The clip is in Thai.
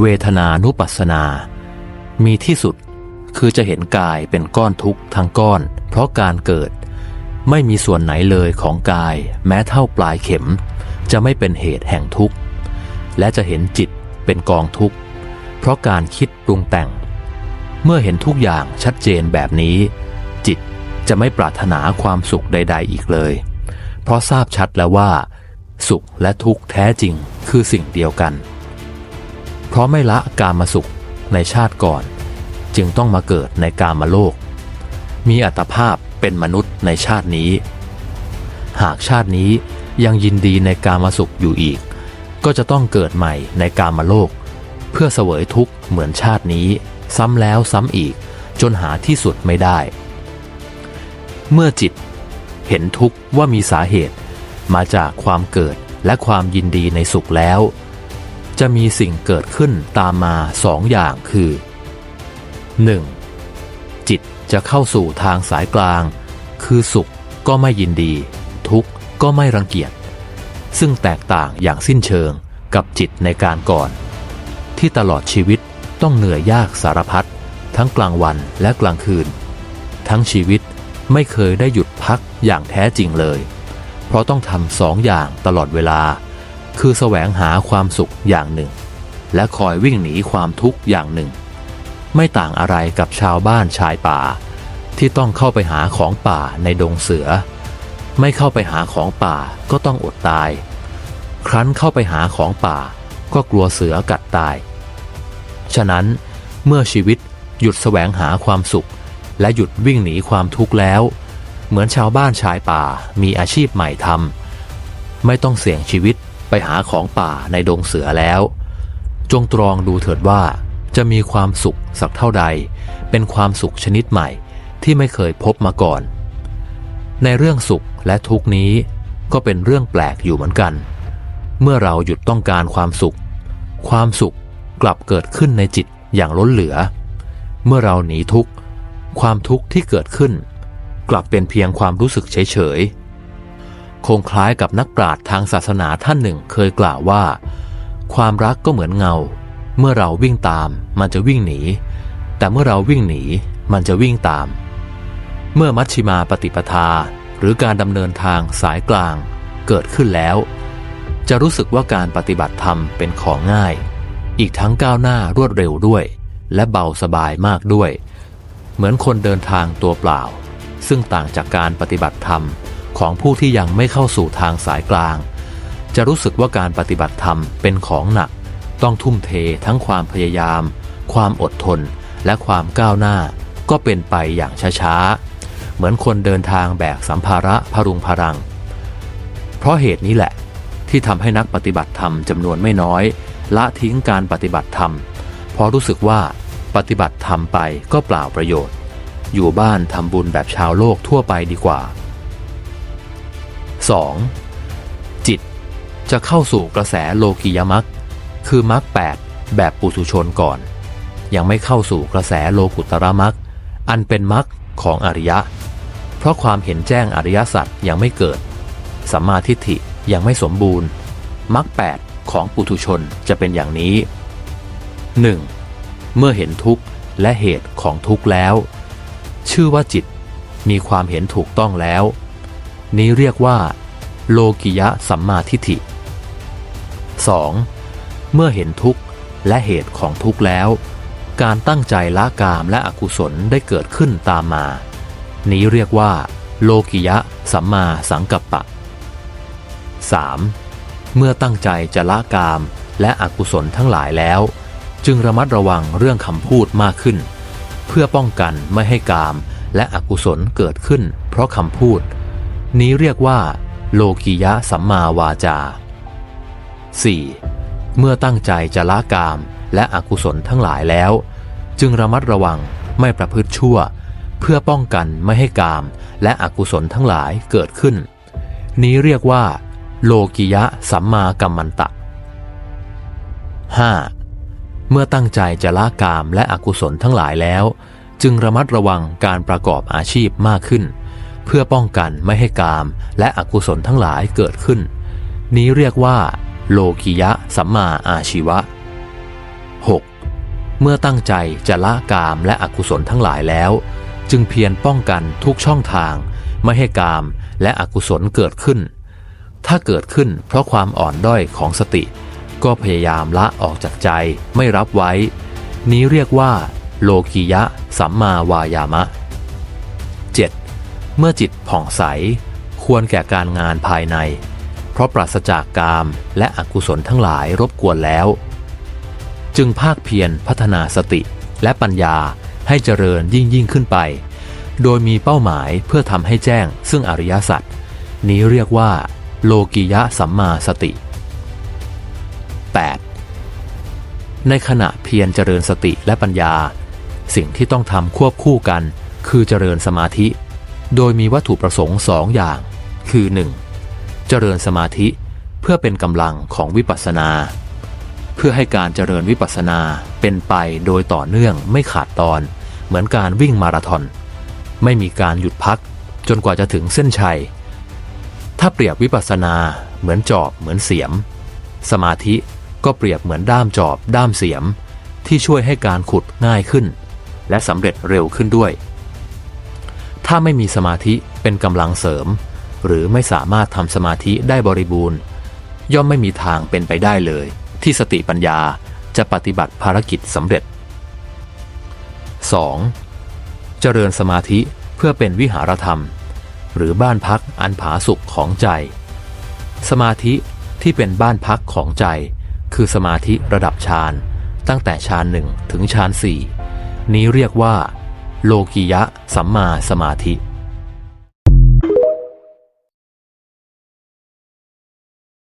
เวทนานุปัสสนา มีที่สุดคือจะเห็นกายเป็นก้อนทุกข์ทั้งก้อน เพราะการเกิด ไม่มีส่วนไหนเลยของกาย แม้เท่าปลายเข็ม จะไม่เป็นเหตุแห่งทุกข์ และจะเห็นจิตเป็นกองทุกข์ เพราะการคิดปรุงแต่ง เมื่อเห็นทุกอย่างชัดเจนแบบนี้ จิตจะไม่ปรารถนาความสุขใด ๆ อีกเลย เพราะทราบชัดแล้วว่า สุขและทุกข์แท้จริงคือสิ่งเดียวกัน เพราะไม่ละกามสุขในชาติก่อน จึงต้องมาเกิดในกามโลก มีอัตภาพเป็นมนุษย์ในชาตินี้ หากชาตินี้ยังยินดีในกามสุขอยู่อีก ก็จะต้องเกิดใหม่ในกามโลก เพื่อเสวยทุกข์เหมือนชาตินี้ ซ้ำแล้วซ้ำอีกจนหาที่สุดไม่ได้ เมื่อจิตเห็นทุกข์ว่ามีสาเหตุมาจากความเกิดและความยินดีในสุขแล้ว จะมีสิ่งเกิดขึ้นตามมาสองอย่างคือ 1. จิตจะเข้าสู่ทางสายกลาง คือสุขก็ไม่ยินดี ทุกข์ก็ไม่รังเกียจ ซึ่งแตกต่างอย่างสิ้นเชิงกับจิตในการก่อน ที่ตลอดชีวิตต้องเหนื่อยยากสารพัดทั้งกลางวันและกลางคืน ทั้งชีวิตไม่เคยได้หยุดพักอย่างแท้จริงเลย เพราะต้องทำสองอย่างตลอดเวลา คือแสวงหาความสุขอย่างหนึ่ง และคอยวิ่งหนีความทุกข์อย่างหนึ่ง ไม่ต่างอะไรกับชาวบ้านชายป่า ที่ต้องเข้าไปหาของป่าในดงเสือ ไม่เข้าไปหาของป่าก็ต้องอดตาย ครั้นเข้าไปหาของป่าก็กลัวเสือกัดตาย ฉะนั้นเมื่อชีวิตหยุดแสวงหาความสุข และหยุดวิ่งหนีความทุกข์แล้ว เหมือนชาวบ้านชายป่ามีอาชีพใหม่ทำไม่ต้องเสี่ยงชีวิต ไปหาของป่าในดงเสือแล้ว จงตรองดูเถิดว่าจะมีความสุขสักเท่าใด เป็นความสุขชนิดใหม่ที่ไม่เคยพบมาก่อน ในเรื่องสุขและทุกนี้ก็เป็นเรื่องแปลกอยู่เหมือนกัน เมื่อเราหยุดต้องการความสุข ความสุขกลับเกิดขึ้นในจิตอย่างล้นเหลือ เมื่อเราหนีทุกข์ ความทุกข์ที่เกิดขึ้น กลับเป็นเพียงความรู้สึกเฉยๆ คงคล้ายกับนักปราชญ์ทางศาสนาท่านหนึ่งเคยกล่าวว่า ความรักก็เหมือนเงา เมื่อเราวิ่งตาม มันจะวิ่งหนี แต่เมื่อเราวิ่งหนี มันจะวิ่งตาม เมื่อมัชชิมาปฏิปทา หรือการดำเนินทางสายกลางเกิดขึ้นแล้ว จะรู้สึกว่าการปฏิบัติธรรมเป็นของง่าย อีกทั้งก้าวหน้ารวดเร็วด้วย และเบาสบายมากด้วย เหมือนคนเดินทางตัวเปล่า ซึ่งต่างจากการปฏิบัติธรรม ของผู้ที่ยังไม่เข้าสู่ทางสายกลาง จะรู้สึกว่าการปฏิบัติธรรมเป็นของหนัก ต้องทุ่มเททั้งความพยายาม ความอดทน และความก้าวหน้า ก็เป็นไปอย่างช้าๆ เหมือนคนเดินทางแบกสัมภาระพรุงพรัง เพราะเหตุนี้แหละ ที่ทำให้นักปฏิบัติธรรมจำนวนไม่น้อย ละทิ้งการปฏิบัติธรรม เพราะรู้สึกว่าปฏิบัติธรรมไปก็เปล่าประโยชน์ อยู่บ้านทำบุญแบบชาวโลกทั่วไปดีกว่า 2. จิตจะเข้าสู่กระแสโลกิยมัคคือมัคแปดแบบปุถุชนก่อน ยังไม่เข้าสู่กระแสโลกุตระมัคอันเป็นมัคของอริยะ เพราะความเห็นแจ้งอริยสัจยังไม่เกิด สัมมาทิฏฐิยังไม่สมบูรณ์มัคแปดของปุถุชนจะเป็นอย่างนี้ 1. เมื่อเห็นทุกข์และเหตุของทุกข์แล้ว ชื่อว่าจิตมีความเห็นถูกต้องแล้ว นี้เรียกว่า โลกิยะสัมมาทิฏฐิ 2. เมื่อเห็นทุกข์และเหตุของทุกข์แล้ว การตั้งใจละกามและอกุศลได้เกิดขึ้นตามมา นี้เรียกว่า โลกิยะสัมมาสังกัปปะ 3. เมื่อตั้งใจจะละกามและอกุศลทั้งหลายแล้ว จึงระมัดระวังเรื่องคำพูดมากขึ้น เพื่อป้องกันไม่ให้กามและอกุศลเกิดขึ้น เพราะคำพูด นี้เรียกว่า โลกิยะสัมมาวาจา 4. เมื่อตั้งใจจะละกามและอกุศลทั้งหลายแล้ว จึงระมัดระวังไม่ประพฤติชั่ว เพื่อป้องกันไม่ให้กามและอกุศลทั้งหลายเกิดขึ้น นี้เรียกว่า โลกิยะสัมมากัมมันตะ 5. เมื่อตั้งใจจะละกามและอกุศลทั้งหลายแล้ว จึงระมัดระวังการประกอบอาชีพมากขึ้น เพื่อป้องกันไม่ให้กามและอกุศลทั้งหลายเกิดขึ้น นี้เรียกว่า โลกิยะสัมมาอาชีวะ 6. เมื่อตั้งใจจะละกามและอกุศลทั้งหลายแล้ว จึงเพียรป้องกันทุกช่องทาง ไม่ให้กามและอกุศลเกิดขึ้น ถ้าเกิดขึ้นเพราะความอ่อนด้อยของสติ ก็พยายามละออกจากใจไม่รับไว้ นี้เรียกว่า โลกิยะสัมมาวายามะ เมื่อจิตผ่องใส ควรแก่การงานภายใน เพราะปราศจากกามและอกุศลทั้งหลายรบกวนแล้ว จึงภาคเพียรพัฒนาสติและปัญญาให้เจริญยิ่งยิ่งขึ้นไป โดยมีเป้าหมายเพื่อทำให้แจ้งซึ่งอริยสัจนี้เรียกว่า โลกิยะสัมมาสติ 8. ในขณะเพียรเจริญสติและปัญญา สิ่งที่ต้องทำควบคู่กัน คือเจริญสมาธิ โดยมีวัตถุประสงค์สองอย่าง คือ 1. เจริญสมาธิเพื่อเป็นกำลังของวิปัสสนา เพื่อให้การเจริญวิปัสสนาเป็นไปโดยต่อเนื่องไม่ขาดตอน เหมือนการวิ่งมาราธอน ไม่มีการหยุดพักจนกว่าจะถึงเส้นชัย ถ้าเปรียบวิปัสสนาเหมือนจอบเหมือนเสียม สมาธิก็เปรียบเหมือนด้ามจอบด้ามเสียม ที่ช่วยให้การขุดง่ายขึ้น และสำเร็จเร็วขึ้นด้วย ถ้าไม่มีสมาธิเป็นกำลังเสริม หรือไม่สามารถทำสมาธิได้บริบูรณ์ ย่อมไม่มีทางเป็นไปได้เลย ที่สติปัญญาจะปฏิบัติภารกิจสำเร็จ 2. เจริญสมาธิเพื่อเป็นวิหารธรรม หรือบ้านพักอันผาสุกของใจ สมาธิที่เป็นบ้านพักของใจ คือสมาธิระดับฌานตั้งแต่ฌานหนึ่งถึงฌานสี่นี้เรียกว่า โลกิยะสัมมาสมาธิ